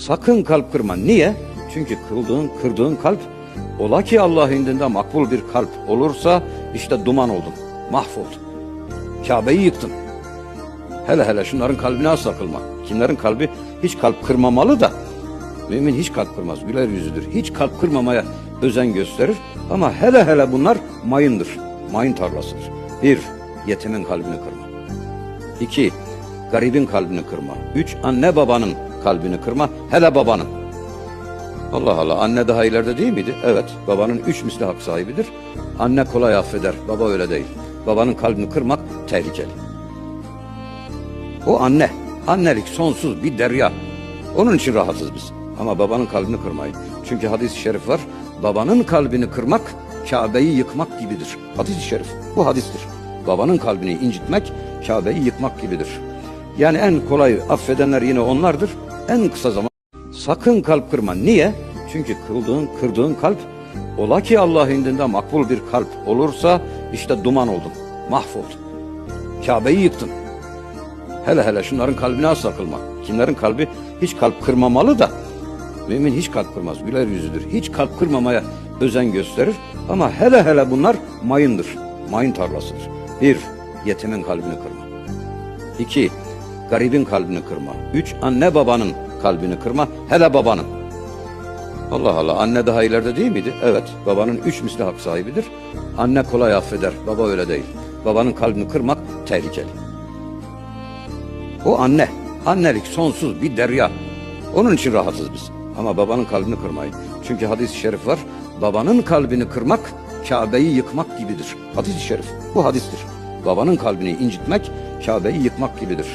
Sakın kalp kırma. Niye? Çünkü kıldığın, kırdığın kalp ola ki Allah indinde makbul bir kalp olursa işte duman oldun. Mahvoldun. Kabe'yi yıktın. Hele hele şunların kalbine asla kılma. Kimlerin kalbi hiç kalp kırmamalı da mümin hiç kalp kırmaz. Güler yüzüdür. Hiç kalp kırmamaya özen gösterir. Ama hele hele bunlar mayındır. Mayın tarlasıdır. Bir, yetimin kalbini kırma. İki, garibin kalbini kırma. Üç, anne babanın kalbini kırma. Hele babanın. Allah Allah anne daha ileride değil miydi? Evet babanın üç misli hak sahibidir. Anne kolay affeder baba öyle değil. Babanın kalbini kırmak tehlikeli. O anne. Annelik sonsuz bir derya. Onun için rahatız biz. Ama babanın kalbini kırmayın. Çünkü hadis-i şerif var. Babanın kalbini kırmak Kabe'yi yıkmak gibidir. Hadis-i şerif. Bu hadistir. Babanın kalbini incitmek Kabe'yi yıkmak gibidir. Yani en kolay affedenler yine onlardır. En kısa zaman sakın kalp kırma. Niye? Çünkü kıldığın, kırdığın kalp ola ki Allah indinde makbul bir kalp olursa işte duman oldun. Mahvoldun. Kabe'yi yıktın. Hele hele şunların kalbine asla kılma. Kimlerin kalbi hiç kalp kırmamalı da mümin hiç kalp kırmaz. Güler yüzüdür. Hiç kalp kırmamaya özen gösterir. Ama hele hele bunlar mayındır. Mayın tarlasıdır. Bir, yetimin kalbini kırma. İki, garibin kalbini kırma. Üç, anne babanın kalbini kırma. Hele babanın. Allah Allah anne daha ileride değil miydi? Evet babanın üç misli hak sahibidir. Anne kolay affeder baba öyle değil. Babanın kalbini kırmak tehlikeli. O anne. Annelik sonsuz bir derya. Onun için rahatız biz. Ama babanın kalbini kırmayın. Çünkü hadis-i şerif var. Babanın kalbini kırmak Kabe'yi yıkmak gibidir. Hadis-i şerif. Bu hadistir. Babanın kalbini incitmek Kabe'yi yıkmak gibidir.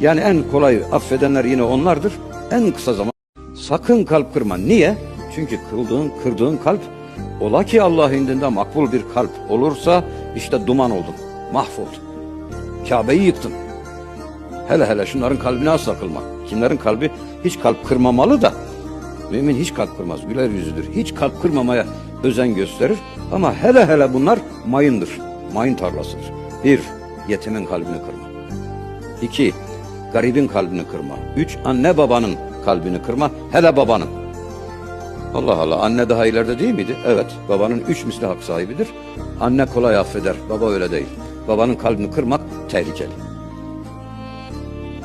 Yani en kolay affedenler yine onlardır. En kısa zaman sakın kalp kırma. Niye? Çünkü kıldığın, kırdığın kalp ola ki Allah indinde makbul bir kalp olursa işte duman oldun. Mahvoldun. Kabe'yi yıktın. Hele hele şunların kalbine asla kılma. Kimlerin kalbi hiç kalp kırmamalı da mümin hiç kalp kırmaz. Güler yüzüdür. Hiç kalp kırmamaya özen gösterir. Ama hele hele bunlar mayındır. Mayın tarlasıdır. Bir, yetimin kalbini kırma. İki, garibin kalbini kırma. Üç, anne babanın kalbini kırma. Hele babanın. Allah Allah anne daha ileride değil miydi? Evet babanın üç misli hak sahibidir. Anne kolay affeder baba öyle değil. Babanın kalbini kırmak tehlikeli.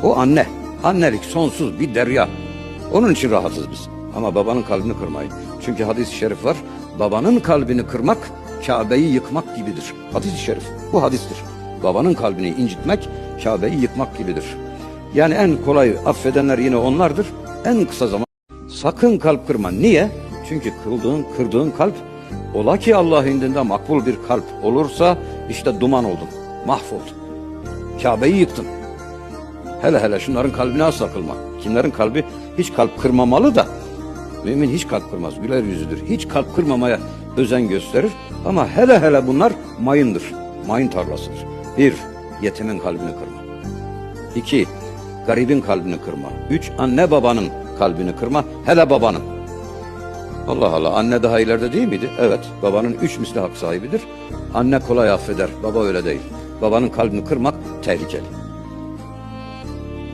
O anne. Annelik sonsuz bir derya. Onun için rahatız biz. Ama babanın kalbini kırmayın. Çünkü hadis-i şerif var. Babanın kalbini kırmak Kabe'yi yıkmak gibidir. Hadis-i şerif. Bu hadistir. Babanın kalbini incitmek Kabe'yi yıkmak gibidir. Yani en kolay affedenler yine onlardır. En kısa zaman sakın kalp kırma. Niye? Çünkü kıldığın, kırdığın kalp ola ki Allah indinde makbul bir kalp olursa işte duman oldun. Mahvoldun. Kabe'yi yıktın. Hele hele şunların kalbine asla kılma. Kimlerin kalbi hiç kalp kırmamalı da mümin hiç kalp kırmaz. Güler yüzüdür. Hiç kalp kırmamaya özen gösterir. Ama hele hele bunlar mayındır. Mayın tarlasıdır. Bir, yetimin kalbini kırma. İki, garibin kalbini kırma. Üç, anne babanın kalbini kırma. Hele babanın. Allah Allah anne daha ileride değil miydi? Evet babanın üç misli hak sahibidir. Anne kolay affeder baba öyle değil. Babanın kalbini kırmak tehlikeli.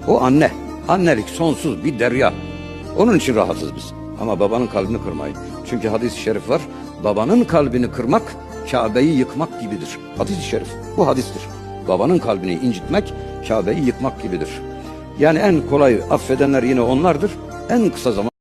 O anne. Annelik sonsuz bir derya. Onun için rahatız biz. Ama babanın kalbini kırmayın. Çünkü hadis-i şerif var. Babanın kalbini kırmak Kabe'yi yıkmak gibidir. Hadis-i şerif. Bu hadistir. Babanın kalbini incitmek Kabe'yi yıkmak gibidir. Yani en kolay affedenler yine onlardır. En kısa zaman